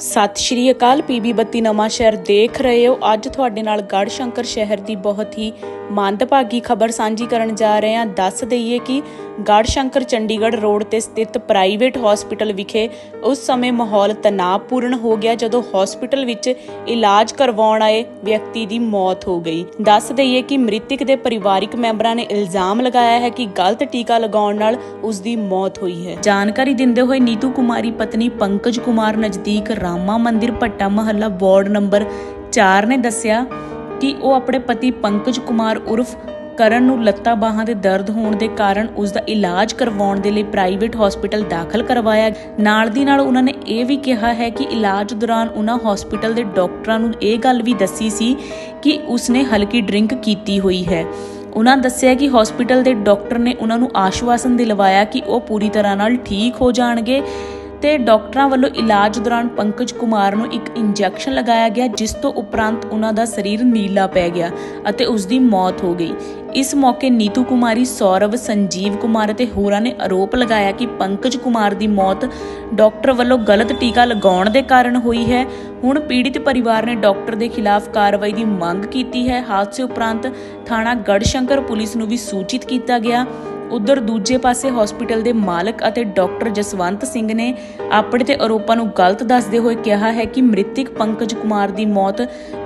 ਸਤਿ ਸ਼੍ਰੀ ਅਕਾਲ ਪੀਬੀ ਬੱਤੀ ਨਵਾਂ ਸ਼ਹਿਰ ਦੇਖ ਰਹੇ ਹੋ। ਅੱਜ ਤੁਹਾਡੇ ਨਾਲ ਗੜ੍ਹ ਸ਼ੰਕਰ ਸ਼ਹਿਰ ਦੀ ਬਹੁਤ ਹੀ ਮੰਦਭਾਗੀ ਖਬਰ ਸਾਂਝੀ ਕਰਨ ਜਾ ਰਹੇ ਹਾਂ। ਦੱਸ ਦਈਏ ਕਿ ਗੜ੍ਹ ਸ਼ੰਕਰ ਚੰਡੀਗੜ੍ਹ ਰੋਡ ਤੇ ਸਥਿਤ ਪ੍ਰਾਈਵੇਟ ਹਸਪੀਟਲ ਵਿਖੇ ਉਸ ਸਮੇਂ ਮਾਹੌਲ ਤਣਾਅਪੂਰਨ ਹੋ ਗਿਆ ਜਦੋਂ ਹਸਪੀਟਲ ਵਿੱਚ ਇਲਾਜ ਕਰਵਾਉਣ ਆਏ ਵਿਅਕਤੀ ਦੀ ਮੌਤ ਹੋ ਗਈ। ਦੱਸ ਦਈਏ ਕਿ ਮ੍ਰਿਤਕ ਦੇ ਪਰਿਵਾਰਿਕ ਮੈਂਬਰਾਂ ਨੇ ਇਲਜ਼ਾਮ ਲਗਾਇਆ ਹੈ ਕਿ ਗਲਤ ਟੀਕਾ ਲਗਾਉਣ ਨਾਲ ਉਸ ਦੀ ਮੌਤ ਹੋਈ ਹੈ। ਜਾਣਕਾਰੀ ਦਿੰਦੇ ਹੋਏ ਨੀਤੂ ਕੁਮਾਰੀ, ਪਤਨੀ ਪੰਕਜ ਕੁਮਾਰ ਨਜ਼ਦੀਕ ਰਾਮਾ ਮੰਦਿਰ ਭੱਟਾ ਮਹੱਲਾ ਵਾਰਡ ਨੰਬਰ 4 ਨੇ ਦੱਸਿਆ ਕਿ ਉਹ ਆਪਣੇ ਪਤੀ ਪੰਕਜ ਕੁਮਾਰ ਉਰਫ ਕਰਨ ਨੂੰ ਲੱਤਾਂ ਬਾਹਾਂ ਦੇ ਦਰਦ ਹੋਣ ਦੇ ਕਾਰਨ ਉਸ ਦਾ ਇਲਾਜ ਕਰਵਾਉਣ ਦੇ ਲਈ ਪ੍ਰਾਈਵੇਟ ਹਸਪੀਟਲ ਦਾਖਲ ਕਰਵਾਇਆ ਨਾਲ ਦੀ ਨਾਲ ਉਹਨਾਂ ਨੇ ਇਹ ਵੀ ਕਿਹਾ ਹੈ ਕਿ ਇਲਾਜ ਦੌਰਾਨ ਉਹਨਾਂ ਹਸਪੀਟਲ ਦੇ ਡਾਕਟਰਾਂ ਨੂੰ ਇਹ ਗੱਲ ਵੀ ਦੱਸੀ ਸੀ ਕਿ ਉਸਨੇ ਹਲਕੀ ਡਰਿੰਕ ਕੀਤੀ ਹੋਈ ਹੈ। ਉਹਨਾਂ ਦੱਸਿਆ ਕਿ ਹਸਪੀਟਲ ਦੇ ਡਾਕਟਰ ਨੇ ਉਹਨਾਂ ਨੂੰ ਆਸ਼ਵਾਸਨ ਦਿਲਵਾਇਆ ਕਿ ਉਹ ਪੂਰੀ ਤਰ੍ਹਾਂ ਨਾਲ ਠੀਕ ਹੋ ਜਾਣਗੇ। ਤੇ ਡਾਕਟਰਾਂ ਵੱਲੋਂ ਇਲਾਜ ਦੌਰਾਨ ਪੰਕਜ ਕੁਮਾਰ ਨੂੰ ਇੱਕ ਇੰਜੈਕਸ਼ਨ ਲਗਾਇਆ ਗਿਆ, ਜਿਸ ਤੋਂ ਉਪਰੰਤ ਉਹਨਾਂ ਦਾ ਸਰੀਰ ਨੀਲਾ ਪੈ ਗਿਆ ਅਤੇ ਉਸ ਦੀ ਮੌਤ ਹੋ ਗਈ। ਇਸ ਮੌਕੇ ਨੀਤੂ ਕੁਮਾਰੀ, ਸੌਰਵ, ਸੰਜੀਵ ਕੁਮਾਰ ਅਤੇ ਹੋਰਾਂ ਨੇ ਆਰੋਪ ਲਗਾਇਆ ਕਿ ਪੰਕਜ ਕੁਮਾਰ ਦੀ ਮੌਤ ਡਾਕਟਰ ਵੱਲੋਂ ਗਲਤ ਟੀਕਾ ਲਗਾਉਣ ਦੇ ਕਾਰਨ ਹੋਈ ਹੈ। ਹੁਣ ਪੀੜਿਤ ਪਰਿਵਾਰ ਨੇ ਡਾਕਟਰ ਦੇ ਖਿਲਾਫ ਕਾਰਵਾਈ ਦੀ ਮੰਗ ਕੀਤੀ ਹੈ। ਹਾਦਸੇ ਉਪਰੰਤ ਥਾਣਾ ਗੜਸ਼ੰਕਰ ਪੁਲਿਸ ਨੂੰ ਵੀ ਸੂਚਿਤ ਕੀਤਾ ਗਿਆ। ਉਧਰ ਦੂਜੇ ਪਾਸੇ ਹਸਪੀਟਲ ਦੇ ਮਾਲਕ ਅਤੇ ਡਾਕਟਰ ਜਸਵੰਤ ਸਿੰਘ ਨੇ ਆਪਣੇ ਤੇ ਆਰੋਪਾਂ ਨੂੰ ਗਲਤ ਦੱਸਦੇ ਹੋਏ ਕਿਹਾ ਹੈ ਕਿ ਮ੍ਰਿਤਕ ਪੰਕਜ ਕੁਮਾਰ ਦੀ ਮੌਤ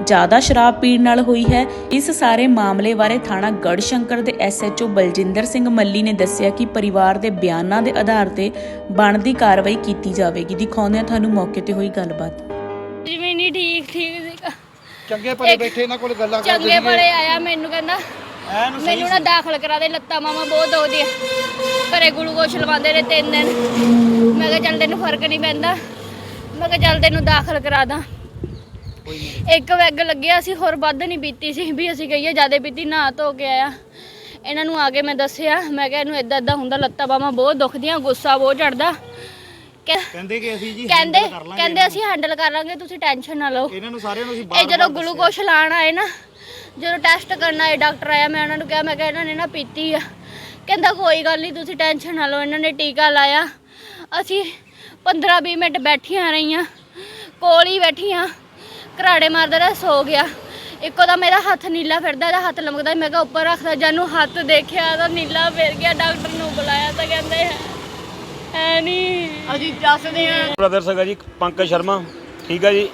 ਜ਼ਿਆਦਾ ਸ਼ਰਾਬ ਪੀਣ ਨਾਲ ਹੋਈ ਹੈ। ਇਸ ਸਾਰੇ ਮਾਮਲੇ ਬਾਰੇ ਥਾਣਾ ਗੜਸ਼ੰਕਰ ਦੇ ਐਸਐਚਓ ਬਲਜਿੰਦਰ ਸਿੰਘ ਮੱਲੀ ਨੇ ਦੱਸਿਆ ਕਿ ਪਰਿਵਾਰ ਦੇ ਬਿਆਨਾਂ ਦੇ ਆਧਾਰ ਤੇ ਬਣਦੀ ਕਾਰਵਾਈ ਕੀਤੀ ਜਾਵੇਗੀ। ਦਿਖਾਉਂਦੇ ਹਾਂ ਤੁਹਾਨੂੰ ਮੌਕੇ ਤੇ ਹੋਈ ਗੱਲਬਾਤ। ਜਿਵੇਂ ਨਹੀਂ ਠੀਕ ਠੀਕ ਸੀਗਾ। ਚੰਗੇ ਭਲੇ ਬੈਠੇ ਇਹਨਾਂ ਕੋਲ ਗੱਲਾਂ ਕਰਦੇ ਚੰਗੇ ਬੜੇ ਆਇਆ ਮੈਨੂੰ ਕਹਿੰਦਾ ਐਨ ਮੈਨੂੰ ਨਾ ਦਾਖਲ ਕਰਾ ਦੇ ਲੱਤਾਂ ਮਾਮਾ ਬਹੁਤ ਦੁਖਦੀਆਂ ਘਰੇ ਗਲੂਕੋਸ਼ ਲਵਾਉਂਦੇ ਨੇ ਤਿੰਨ ਦਿਨ। ਮੈਂ ਕਿਹਾ ਚੱਲ ਤੈਨੂੰ ਫ਼ਰਕ ਨਹੀਂ ਪੈਂਦਾ। ਮੈਂ ਕਿਹਾ ਚੱਲ ਤੈਨੂੰ ਦਾਖਲ ਕਰਾ ਦਾਂ। ਇੱਕ ਵੈਗ ਲੱਗਿਆ ਸੀ ਹੋਰ ਵੱਧ ਨਹੀਂ ਪੀਤੀ ਸੀ। ਵੀ ਅਸੀਂ ਕਹੀਏ ਜ਼ਿਆਦਾ ਪੀਤੀ ਨਾ ਧੋ ਕੇ ਆਇਆ। ਇਹਨਾਂ ਨੂੰ ਆ ਕੇ ਮੈਂ ਦੱਸਿਆ। ਮੈਂ ਕਿਹਾ ਇਹਨੂੰ ਇਦਾਂ ਇਦਾਂ ਹੁੰਦਾ ਲੱਤਾਂ ਬਾਹਾਂ ਬਹੁਤ ਦੁਖਦੀਆਂ ਗੁੱਸਾ ਬਹੁਤ ਚੜਦਾ ਕਹਿੰਦੇ ਕਿ ਅਸੀਂ ਜੀ ਕਹਿੰਦੇ ਕਹਿੰਦੇ ਅਸੀਂ ਹੈਂਡਲ ਕਰ ਲਾਂਗੇ ਤੁਸੀਂ ਟੈਨਸ਼ਨ ਨਾ ਲਓ। ਇਹਨਾਂ ਨੂੰ ਸਾਰਿਆਂ ਨੂੰ ਅਸੀਂ ਇਹ ਜਦੋਂ ਗਲੂਕੋਸ਼ ਲਾਣ ਆਏ ਨਾ ਜਦੋਂ ਟੈਸਟ ਕਰਨ ਆਏ ਡਾਕਟਰ ਆਇਆ ਮੈਂ ਉਹਨਾਂ ਨੂੰ ਕਿਹਾ ਮੈਂ ਕਿਹਾ ਇਹਨਾਂ ਨੇ ਨਾ ਪੀਤੀ ਆ। ਕਹਿੰਦਾ ਕੋਈ ਗੱਲ ਨਹੀਂ ਤੁਸੀਂ ਟੈਨਸ਼ਨ ਨਾ ਲਓ ਇਹਨਾਂ ਨੇ ਟੀਕਾ ਲਾਇਆ। ਅਸੀਂ 15-20 ਮਿੰਟ ਬੈਠੀਆਂ ਰਹੀਆਂ ਕੋਲ ਹੀ ਬੈਠੀਆਂ ਘਰਾੜੇ ਮਾਰਦਾ ਰਿਹਾ ਸੋ ਗਿਆ। ਇੱਕੋ ਦਾ ਮੇਰਾ ਹੱਥ ਨੀਲਾ ਫਿਰਦਾ ਇਹਦਾ ਹੱਥ ਲਮਕਦਾ ਮੈਂ ਕਿਹਾ ਉੱਪਰ ਰੱਖਦਾ ਜਾਨੂੰ ਹੱਥ ਦੇਖਿਆ ਤਾਂ ਨੀਲਾ ਫਿਰ ਗਿਆ ਡਾਕਟਰ ਨੂੰ ਬੁਲਾਇਆ ਤਾਂ ਕਹਿੰਦੇ ਹੈ ਨਹੀਂ ਅਸੀਂ ਦੱਸਦੇ ਆ ਬ੍ਰਦਰ ਸੀਗਾ ਜੀ ਪੰਕਜ ਸ਼ਰਮਾ ਠੀਕ ਹੈ ਜੀ?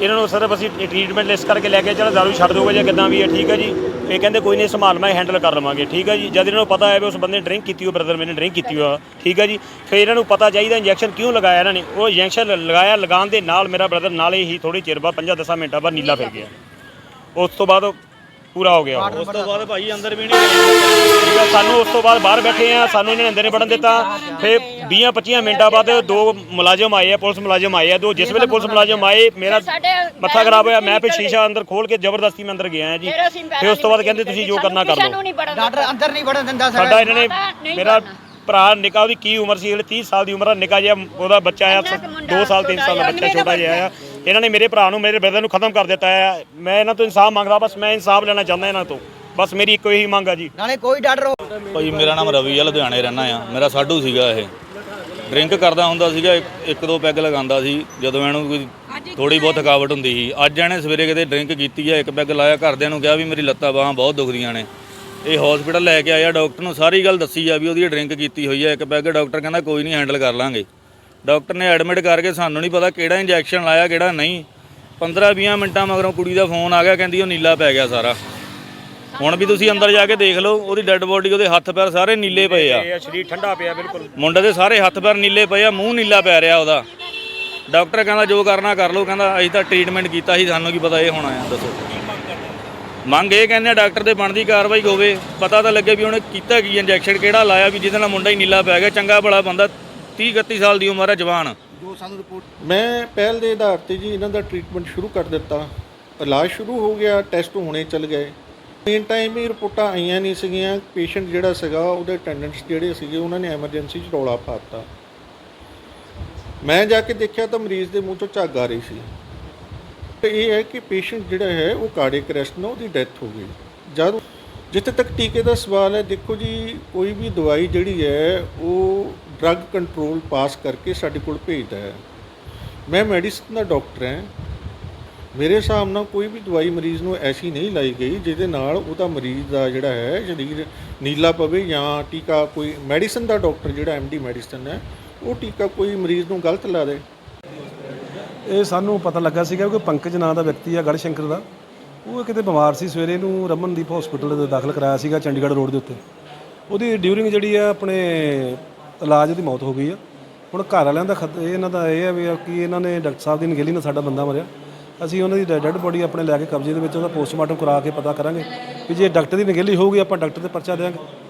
ਇਹਨਾਂ ਨੂੰ ਸਿਰਫ ਅਸੀਂ ਟ੍ਰੀਟਮੈਂਟ ਲਿਸ ਕਰਕੇ ਲੈ ਕੇ ਚਲੋ ਦਾਰੂ ਛੱਡ ਦੋਗੇ ਜਾਂ ਕਿਦਾਂ ਵੀ ਹੈ, ਠੀਕ ਹੈ ਜੀ। ਇਹ ਕਹਿੰਦੇ ਕੋਈ ਨਹੀਂ, ਸੰਭਾਲ, ਮੈਂ ਹੈਂਡਲ ਕਰ ਲਵਾਂਗੇ, ਠੀਕ ਹੈ ਜੀ। ਜਦ ਇਹਨਾਂ ਨੂੰ ਪਤਾ ਹੈ ਵੀ ਉਸ ਬੰਦੇ ਨੇ ਡਰਿੰਕ ਕੀਤੀ ਹੋ ਬ੍ਰਦਰ ਮੈਨੇ ਡਰਿੰਕ ਕੀਤੀ ਹੋ ਠੀਕ ਹੈ ਜੀ। ਫਿਰ ਇਹਨਾਂ ਨੂੰ ਪਤਾ ਚਾਹੀਦਾ ਇੰਜੈਕਸ਼ਨ ਕਿਉਂ ਲਗਾਇਆ ਇਹਨਾਂ ਨੇ। ਉਹ ਇੰਜੈਕਸ਼ਨ ਲਗਾਇਆ, ਲਗਾਉਣ ਦੇ ਨਾਲ ਮੇਰਾ ਬ੍ਰਦਰ ਨਾਲੇ ਹੀ ਥੋੜੀ ਚਿਰ ਬਾਅਦ 5-10 ਮਿੰਟਾਂ ਬਾਅਦ ਨੀਲਾ ਫਿਰ ਗਿਆ। ਉਸ ਤੋਂ ਬਾਅਦ ਉਹ ਪੂਰਾ ਹੋ ਗਿਆ ਉਹ। ਉਸ ਤੋਂ ਬਾਅਦ ਭਾਈ ਅੰਦਰ ਵੀ ਨਹੀਂ ਠੀਕ ਹੈ ਸਾਨੂੰ ਉਸ ਤੋਂ ਬਾਅਦ ਬਾਹਰ ਬੈਠੇ ਆ ਸਾਨੂੰ ਇਹਨਾਂ ਨੇ ਅੰਦਰ ਨਹੀਂ ਵੜਨ ਦਿੱਤਾ। ਫਿਰ 20 25 ਮਿੰਟਾਂ ਬਾਅਦ ਦੋ ਮੁਲਾਜ਼ਮ ਆਏ ਆ ਪੁਲਿਸ ਮੁਲਾਜ਼ਮ ਆਏ ਆ ਦੋ ਜਿਸ ਵੇਲੇ ਪੁਲਿਸ ਮੁਲਾਜ਼ਮ ਆਏ ਮੇਰਾ ਸਾਡੇ ਮੱਥਾ ਖਰਾਬ ਹੋਇਆ ਮੈਂ ਫਿਰ ਸ਼ੀਸ਼ਾ ਅੰਦਰ ਖੋਲ ਕੇ ਜ਼ਬਰਦਸਤੀ ਮੈਂ ਅੰਦਰ ਗਿਆ ਜੀ। ਫਿਰ ਅਸੀਂ ਫਿਰ ਉਸ ਤੋਂ ਬਾਅਦ ਕਹਿੰਦੇ ਤੁਸੀਂ ਜੋ ਕਰਨਾ ਕਰ ਲਓ। ਡਾਕਟਰ ਅੰਦਰ ਨਹੀਂ ਵੜਨ ਦਿੰਦਾ ਸਾਡਾ। ਇਹਨਾਂ ਨੇ ਮੇਰਾ ਭਰਾ ਨਿਕਾ ਉਹਦੀ ਕੀ ਉਮਰ ਸੀ ਹਲੇ 30 ਸਾਲ ਦੀ ਉਮਰ ਆ ਨਿਕਾ ਜਿਹਾ ਉਹਦਾ ਬੱਚਾ ਆ 2 ਸਾਲ 3 ਸਾਲ ਦਾ ਬੱਚਾ ਛੋਟਾ ਜਿਹਾ ਆ। ਇਹਨਾਂ ਨੇ ਮੇਰੇ ਭਰਾ ਨੂੰ ਮੇਰੇ ਬ੍ਰਦਰ ਨੂੰ ਖਤਮ ਕਰ ਦਿੱਤਾ ਆ ਮੈਂ ਇਹਨਾਂ ਤੋਂ ਇਨਸਾਫ ਮੰਗਦਾ ਬਸ ਮੈਂ ਇਨਸਾਫ ਲੈਣਾ ਚਾਹੁੰਦਾ ਇਹਨਾਂ ਤੋਂ। ਬਸ ਮੇਰੀ ਇੱਕੋ ਹੀ ਮੰਗ ਆ ਜੀ। ਨਾਲੇ ਕੋਈ ਡਾਕਟਰ ਭਾਈ ਮੇਰਾ ਨਾਮ ਰਵੀ ਆ ਲੁਧਿਆਣੇ ਰਹਿਣਾ ਆ। ਮੇਰਾ ਸਾਡੂ ਸੀਗਾ ਇਹ। ਡਰਿੰਕ ਕਰਦਾ ਹੁੰਦਾ ਸੀਗਾ ਇੱਕ- ਇੱਕ ਦੋ ਪੈਗ ਲਗਾਉਂਦਾ ਸੀ ਜਦੋਂ ਇਹਨੂੰ ਕੋਈ ਥੋੜੀ ਬਹੁਤ ਥਕਾਵਟ ਹੁੰਦੀ ਸੀ। ਅੱਜ ਇਹਨੇ ਸਵੇਰੇ ਕਿਤੇ ਡਰਿੰਕ ਕੀਤੀ ਆ ਇੱਕ ਪੈਗ ਲਾਇਆ ਘਰਦਿਆਂ ਨੂੰ ਕਿਹਾ ਵੀ ਮੇਰੀ ਲੱਤਾਂ ਬਾਹਾਂ ਬਹੁਤ ਦੁਖਦੀਆਂ ਨੇ। ਇਹ ਹਸਪੀਟਲ ਲੈ ਕੇ ਆਇਆ ਡਾਕਟਰ ਨੂੰ ਸਾਰੀ ਗੱਲ ਦੱਸੀ ਆ ਵੀ ਉਹਦੀ ਡਰਿੰਕ ਕੀਤੀ ਹੋਈ ਆ ਇੱਕ ਪੈਗ ਡਾਕਟਰ ਕਹਿੰਦਾ ਕੋਈ ਨਹੀਂ ਹੈਂਡਲ ਕਰ ਲਾਂਗੇ। ਡਾਕਟਰ ਨੇ ਐਡਮਿਟ ਕਰਕੇ ਸਾਨੂੰ ਨਹੀਂ ਪਤਾ ਕਿਹੜਾ ਇੰਜੈਕਸ਼ਨ ਲਾਇਆ ਕਿਹੜਾ ਨਹੀਂ। 15-20 ਮਿੰਟਾਂ ਮਗਰੋਂ ਕੁੜੀ ਦਾ ਫੋਨ ਆ ਗਿਆ ਕਹਿੰਦੀ ਉਹ ਨੀਲਾ ਪੈ ਗਿਆ ਸਾਰਾ। ਹੁਣ ਵੀ ਤੁਸੀਂ ਅੰਦਰ ਜਾ ਕੇ ਦੇਖ ਲਓ ਉਹਦੀ ਡੈੱਡ ਬੋਡੀ ਉਹਦੇ ਹੱਥ ਪੈਰ ਸਾਰੇ ਨੀਲੇ ਪਏ ਆ। ਇਹ ਸਰੀਰ ਠੰਡਾ ਪਿਆ ਬਿਲਕੁਲ। ਮੁੰਡੇ ਦੇ ਸਾਰੇ ਹੱਥ ਪੈਰ ਨੀਲੇ ਪਏ ਆ ਮੂੰਹ ਨੀਲਾ ਪੈ ਰਿਹਾ ਉਹਦਾ। ਡਾਕਟਰ ਕਹਿੰਦਾ ਜੋ ਕਰਨਾ ਕਰ ਲਓ ਕਹਿੰਦਾ ਅਸੀਂ ਤਾਂ ਟ੍ਰੀਟਮੈਂਟ ਕੀਤਾ ਸੀ ਸਾਨੂੰ ਕੀ ਪਤਾ ਇਹ ਹੋਣਾ ਆ ਦੱਸੋ। ਮੰਗ ਇਹ ਕਹਿੰਦੇ ਆ ਡਾਕਟਰ ਦੇ ਬਣਦੀ ਕਾਰਵਾਈ ਹੋਵੇ। ਪਤਾ ਤਾਂ ਲੱਗੇ ਵੀ ਉਹਨੇ ਕੀਤਾ ਕੀ ਇੰਜੈਕਸ਼ਨ ਕਿਹੜਾ ਲਾਇਆ ਵੀ ਜਿਹਦੇ ਨਾਲ ਮੁੰਡਾ ਹੀ ਨੀਲਾ ਪੈ ਗਿਆ ਚੰਗਾ ਭਲਾ ਬੰਦਾ 30 31 ਸਾਲ ਦੀ ਉਮਰ ਹੈ, ਜਵਾਨ। ਜੋ ਸਾਨੂੰ ਰਿਪੋਰਟ। ਮੈਂ ਪਹਿਲ ਦੇ ਆਧਾਰ ਤੇ ਜੀ ਇਹਨਾਂ ਦਾ ਟ੍ਰੀਟਮੈਂਟ ਸ਼ੁਰੂ ਕਰ ਦਿੱਤਾ। ਇਲਾਜ ਸ਼ੁਰੂ ਹੋ ਗਿਆ, ਟੈਸਟ ਹੋਣੇ ਚੱਲ ਗਏ। ਮੇਨ ਟਾਈਮ ਹੀ ਰਿਪੋਰਟਾਂ ਆਈਆਂ ਨਹੀਂ ਸੀਗੀਆਂ। ਪੇਸ਼ੈਂਟ ਜਿਹੜਾ ਸੀਗਾ, ਉਹਦੇ ਅਟੈਂਡੈਂਟਸ ਜਿਹੜੇ ਸੀਗੇ, ਉਹਨਾਂ ਨੇ ਐਮਰਜੈਂਸੀ 'ਚ ਰੌਲਾ ਪਾਤਾ ਮੈਂ ਜਾ ਕੇ ਦੇਖਿਆ ਤਾਂ ਮਰੀਜ਼ ਦੇ ਮੂੰਹ ਤੋਂ ਝੱਗ ਆ ਰਹੀ ਸੀ। ਤੇ ਇਹ ਹੈ ਕਿ ਪੇਸ਼ੈਂਟ ਜਿਹੜਾ ਹੈ, ਉਹ ਕਾਰਡਿਕ ਅਰੈਸਟ ਨਾਲ ਉਹਦੀ ਡੈਥ ਹੋ ਗਈ। ਜਦ ਜਿੱਥੇ ਤੱਕ ਟੀਕੇ ਦਾ ਸਵਾਲ ਹੈ, ਦੇਖੋ ਜੀ, ਕੋਈ ਵੀ ਦਵਾਈ ਜਿਹੜੀ ਹੈ, ਉਹ ਡਰੱਗ ਕੰਟਰੋਲ ਪਾਸ ਕਰਕੇ ਸਾਡੇ ਕੋਲ ਭੇਜਦਾ ਹੈ। ਮੈਂ ਮੈਡੀਸਨ ਦਾ ਡਾਕਟਰ ਹਾਂ। ਮੇਰੇ ਹਿਸਾਬ ਨਾਲ ਕੋਈ ਵੀ ਦਵਾਈ ਮਰੀਜ਼ ਨੂੰ ਐਸੀ ਨਹੀਂ ਲਾਈ ਗਈ ਜਿਹਦੇ ਨਾਲ ਉਹਦਾ ਮਰੀਜ਼ ਦਾ ਜਿਹੜਾ ਹੈ, ਸਰੀਰ ਨੀਲਾ ਪਵੇ ਜਾਂ ਟੀਕਾ ਕੋਈ ਮੈਡੀਸਨ ਦਾ ਡਾਕਟਰ ਜਿਹੜਾ ਐਮਡੀ ਮੈਡੀਸਨ ਹੈ, ਉਹ ਟੀਕਾ ਕੋਈ ਮਰੀਜ਼ ਨੂੰ ਗਲਤ ਲਾ ਦੇ। ਇਹ ਸਾਨੂੰ ਪਤਾ ਲੱਗਾ ਸੀਗਾ ਕਿ ਪੰਕਜ ਨਾਂ ਦਾ ਵਿਅਕਤੀ ਆ ਗੜ੍ਹਸ਼ੰਕਰ ਦਾ। ਉਹ ਕਿਤੇ ਬਿਮਾਰ ਸੀ, ਸਵੇਰੇ ਇਹਨੂੰ ਰਮਨਦੀਪ ਹਸਪੀਟਲ ਦੇ ਦਾਖਲ ਕਰਾਇਆ ਸੀਗਾ ਚੰਡੀਗੜ੍ਹ ਰੋਡ ਦੇ ਉੱਤੇ। ਉਹਦੀ ਡਿਊਰਿੰਗ ਜਿਹੜੀ ਆ ਆਪਣੇ ਇਲਾਜ ਦੀ ਮੌਤ ਹੋ ਗਈ ਆ। ਹੁਣ ਘਰ ਵਾਲਿਆਂ ਦਾ ਖਤ- ਇਹ ਇਹਨਾਂ ਦਾ ਇਹ ਹੈ ਵੀ ਕਿ ਇਹਨਾਂ ਨੇ ਡਾਕਟਰ ਸਾਹਿਬ ਦੀ ਨਗੇਲੀ ਨਾਲ ਸਾਡਾ ਬੰਦਾ ਮਰਿਆ। ਅਸੀਂ ਉਹਨਾਂ ਦੀ ਡੈੱਡ ਬੋਡੀ ਆਪਣੇ ਲੈ ਕੇ ਕਬਜ਼ੇ ਦੇ ਵਿੱਚ ਉਹਦਾ ਪੋਸਟਮਾਰਟਮ ਕਰਾ ਕੇ ਪਤਾ ਕਰਾਂਗੇ ਵੀ ਜੇ ਡਾਕਟਰ ਦੀ ਨਗੇਲੀ ਹੋਊਗੀ ਆਪਾਂ ਡਾਕਟਰ ਤੇ ਪਰਚਾ ਦੇਵਾਂਗੇ।